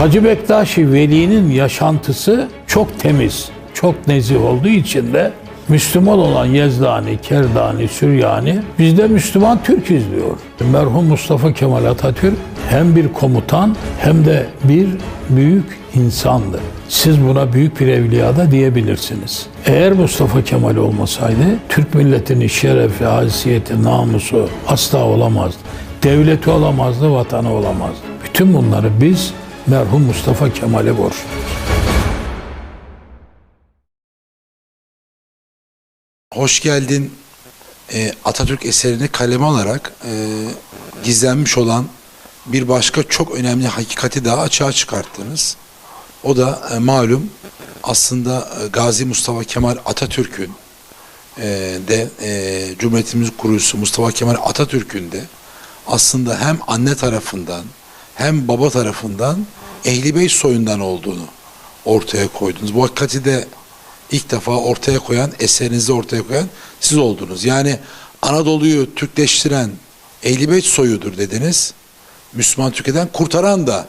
Hacı Bektaşi Veli'nin yaşantısı çok temiz, çok nezih olduğu için de Müslüman olan Yezdani, Kerdani, Süryani biz de Müslüman Türk'üz diyor. Merhum Mustafa Kemal Atatürk hem bir komutan hem de bir büyük insandı. Siz buna büyük bir evliya da diyebilirsiniz. Eğer Mustafa Kemal olmasaydı Türk milletinin şerefi, haysiyeti, namusu asla olamazdı. Devleti olamazdı, vatanı olamazdı. Bütün bunları biz merhum Mustafa Kemal'e borçluyuz. Hoş geldin e, Atatürk eserini kaleme alarak e, gizlenmiş olan bir başka çok önemli hakikati daha açığa çıkarttınız. O da e, malum aslında e, Gazi Mustafa Kemal Atatürk'ün e, de e, Cumhuriyetimizin kurucusu Mustafa Kemal Atatürk'ün de aslında hem anne tarafından hem baba tarafından Ehli Beyt soyundan olduğunu ortaya koydunuz. Bu hakikati de ilk defa ortaya koyan, eserinizi ortaya koyan siz oldunuz. Yani Anadolu'yu Türkleştiren Ehli Beyt soyudur dediniz. Müslüman Türkiye'den kurtaran da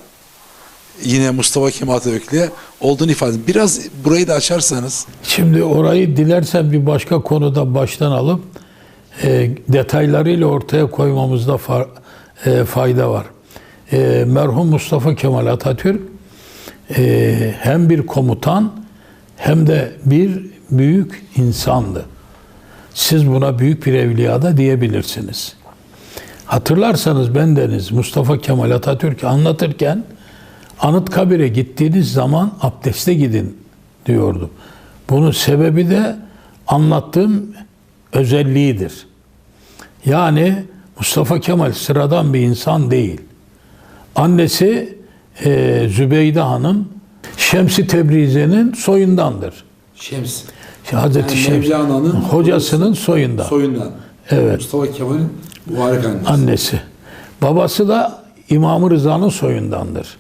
yine Mustafa Kemal Atatürk'le olduğunu ifade edin. Biraz burayı da açarsanız. Şimdi orayı dilersen bir başka konuda baştan alıp e, detaylarıyla ortaya koymamızda fa- e, fayda var. E, merhum Mustafa Kemal Atatürk e, hem bir komutan hem de bir büyük insandı. Siz buna büyük bir evliya da diyebilirsiniz. Hatırlarsanız bendeniz Mustafa Kemal Atatürk'ü anlatırken Anıtkabir'e gittiğiniz zaman abdeste gidin diyordu. Bunun sebebi de anlattığım özelliğidir. Yani Mustafa Kemal sıradan bir insan değil. Annesi e, Zübeyde Hanım Şems-i Tebrizi'nin soyundandır. Şems. Hazreti Yani Şems Mevlana'nın hocasının soyundan. soyundan. Evet. Mustafa Kemal'in mübarek annesi. annesi. Babası da İmam-ı Rıza'nın soyundandır.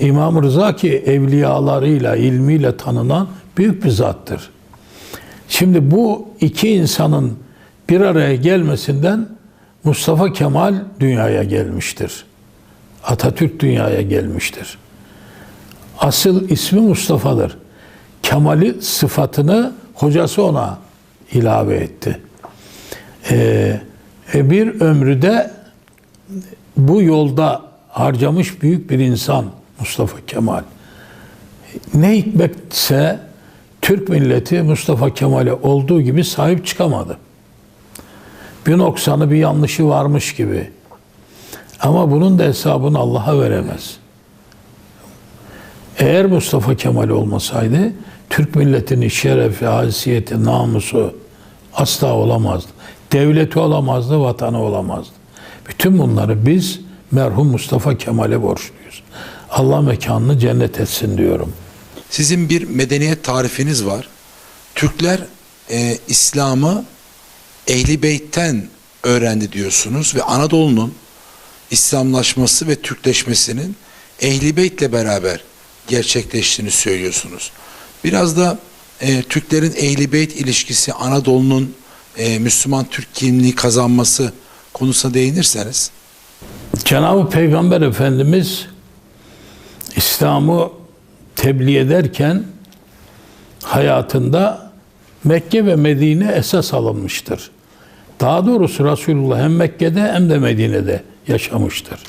İmam-ı Rıza ki evliyalarıyla, ilmiyle tanınan büyük bir zattır. Şimdi bu iki insanın bir araya gelmesinden Mustafa Kemal dünyaya gelmiştir. Atatürk dünyaya gelmiştir. Asıl ismi Mustafa'dır. Kemal'i sıfatını hocası ona ilave etti. Ee, e, bir ömrü de bu yolda harcamış büyük bir insan Mustafa Kemal. Ne hikmetse Türk milleti Mustafa Kemal'e olduğu gibi sahip çıkamadı. Bir noksanı bir yanlışı varmış gibi. Ama bunun da hesabını Allah'a veremez. Eğer Mustafa Kemal olmasaydı Türk milletinin şerefi, haysiyeti, namusu asla olamazdı. Devleti olamazdı, vatanı olamazdı. Bütün bunları biz merhum Mustafa Kemal'e borçluyuz. Allah mekanını cennet etsin diyorum. Sizin bir medeniyet tarifiniz var. Türkler e, İslam'ı Ehli Beyt'ten öğrendi diyorsunuz ve Anadolu'nun İslamlaşması ve Türkleşmesinin Ehli Beyt'le beraber gerçekleştiğini söylüyorsunuz. Biraz da e, Türklerin Ehli Beyt ilişkisi Anadolu'nun e, Müslüman Türk kimliği kazanması konusuna değinirseniz. Cenab-ı Peygamber Efendimiz İslam'ı tebliğ ederken hayatında Mekke ve Medine esas alınmıştır. Daha doğrusu Resulullah hem Mekke'de hem de Medine'de yaşamıştır.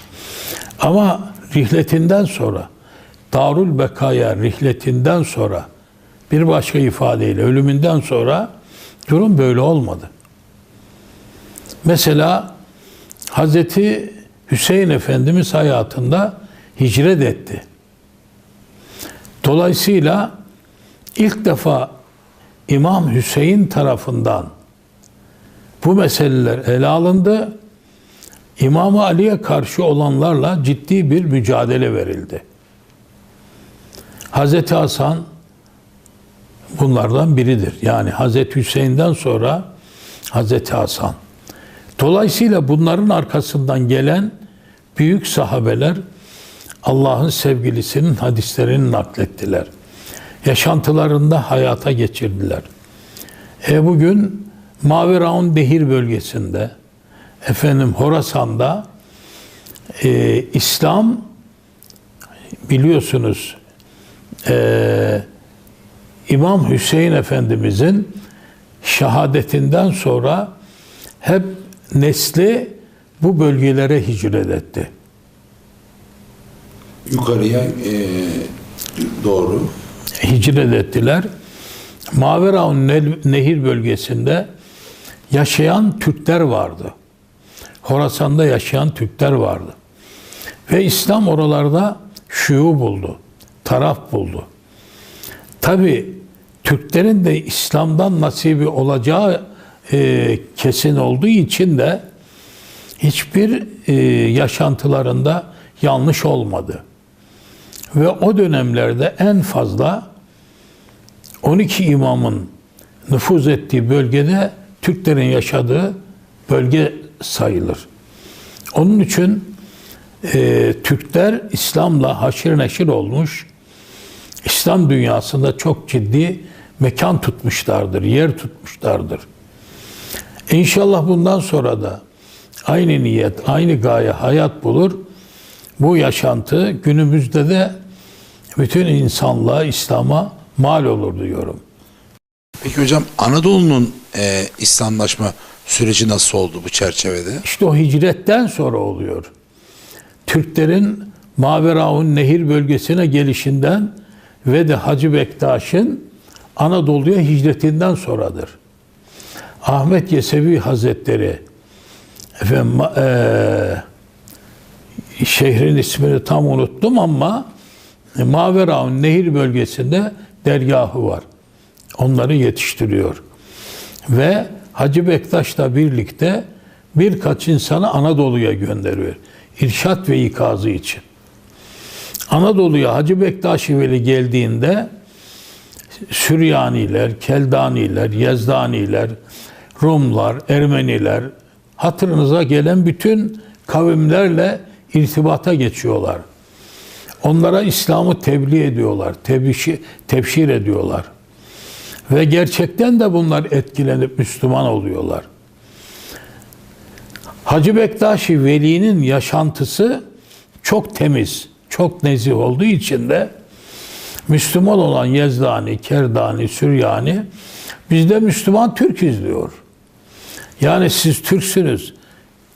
Ama rihletinden sonra, Darul Bekaya rihletinden sonra, bir başka ifadeyle ölümünden sonra durum böyle olmadı. Mesela Hazreti Hüseyin Efendimiz hayatında hicret etti. Dolayısıyla ilk defa İmam Hüseyin tarafından bu meseleler ele alındı. İmam Ali'ye karşı olanlarla ciddi bir mücadele verildi. Hazreti Hasan bunlardan biridir. Yani Hazreti Hüseyin'den sonra Hazreti Hasan. Dolayısıyla bunların arkasından gelen büyük sahabeler Allah'ın sevgilisinin hadislerini naklettiler. Yaşantılarında hayata geçirdiler. E bugün Maveraun Behir bölgesinde, efendim Horasan'da e, İslam biliyorsunuz eee, İmam Hüseyin Efendimizin şehadetinden sonra hep nesli bu bölgelere hicret etti. Yukarıya e, doğru. hicret ettiler. Maveraun Nehir bölgesinde yaşayan Türkler vardı. Horasan'da yaşayan Türkler vardı. Ve İslam oralarda şuyu buldu, taraf buldu. Tabi Türklerin de İslam'dan nasibi olacağı e, kesin olduğu için de hiçbir e, yaşantılarında yanlış olmadı. Ve o dönemlerde en fazla 12 imamın nüfuz ettiği bölgede Türklerin yaşadığı bölge sayılır. Onun için e, Türkler İslam'la haşir neşir olmuş, İslam dünyasında çok ciddi mekan tutmuşlardır, yer tutmuşlardır. İnşallah bundan sonra da aynı niyet, aynı gaye hayat bulur. Bu yaşantı günümüzde de bütün insanlığa, İslam'a mal olur diyorum. Peki hocam Anadolu'nun e, İslamlaşma süreci nasıl oldu bu çerçevede? İşte o hicretten sonra oluyor. Türklerin Maveraun Nehir bölgesine gelişinden ve de Hacı Bektaş'ın Anadolu'ya hicretinden sonradır. Ahmet Yesevi Hazretleri efendim, eee, şehrin ismini tam unuttum ama Maveraun Nehir bölgesinde dergahı var. Onları yetiştiriyor. Ve Hacı Bektaş'la birlikte birkaç insanı Anadolu'ya gönderiyor. İrşat ve ikazı için. Anadolu'ya Hacı Bektaş Veli geldiğinde Süryaniler, Keldaniler, Yezdaniler, Rumlar, Ermeniler hatırınıza gelen bütün kavimlerle irtibata geçiyorlar. Onlara İslam'ı tebliğ ediyorlar, tebşir, tebşir ediyorlar. Ve gerçekten de bunlar etkilenip Müslüman oluyorlar. Hacı Bektaşi Veli'nin yaşantısı çok temiz, çok nezih olduğu için de Müslüman olan Yezdani, Kerdani, Süryani bizde Müslüman Türk'üz diyor. Yani siz Türksünüz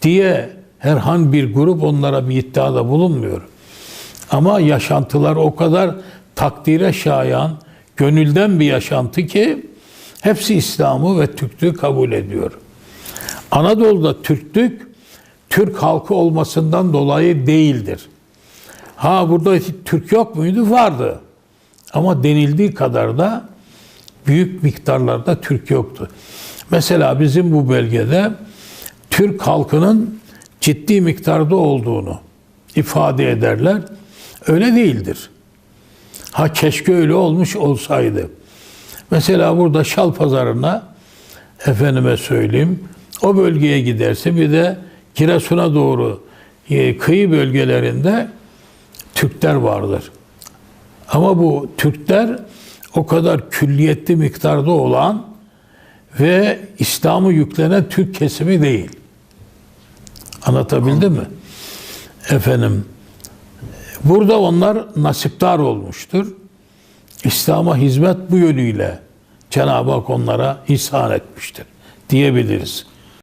diye herhangi bir grup onlara bir iddiada bulunmuyor. Ama yaşantılar o kadar takdire şayan, gönülden bir yaşantı ki hepsi İslam'ı ve Türklüğü kabul ediyor. Anadolu'da Türklük Türk halkı olmasından dolayı değildir. Ha burada Türk yok muydu? Vardı. Ama denildiği kadar da büyük miktarlarda Türk yoktu. Mesela bizim bu bölgede Türk halkının ciddi miktarda olduğunu ifade ederler. Öyle değildir. Ha keşke öyle olmuş olsaydı. Mesela burada Şal Pazarı'na efendime söyleyeyim o bölgeye giderse bir de Giresun'a doğru e, kıyı bölgelerinde Türkler vardır. Ama bu Türkler o kadar külliyetli miktarda olan ve İslam'ı yüklenen Türk kesimi değil. Anlatabildim mi? Efendim, burada onlar nasiptar olmuştur. İslam'a hizmet bu yönüyle Cenab-ı Hak onlara ihsan etmiştir diyebiliriz.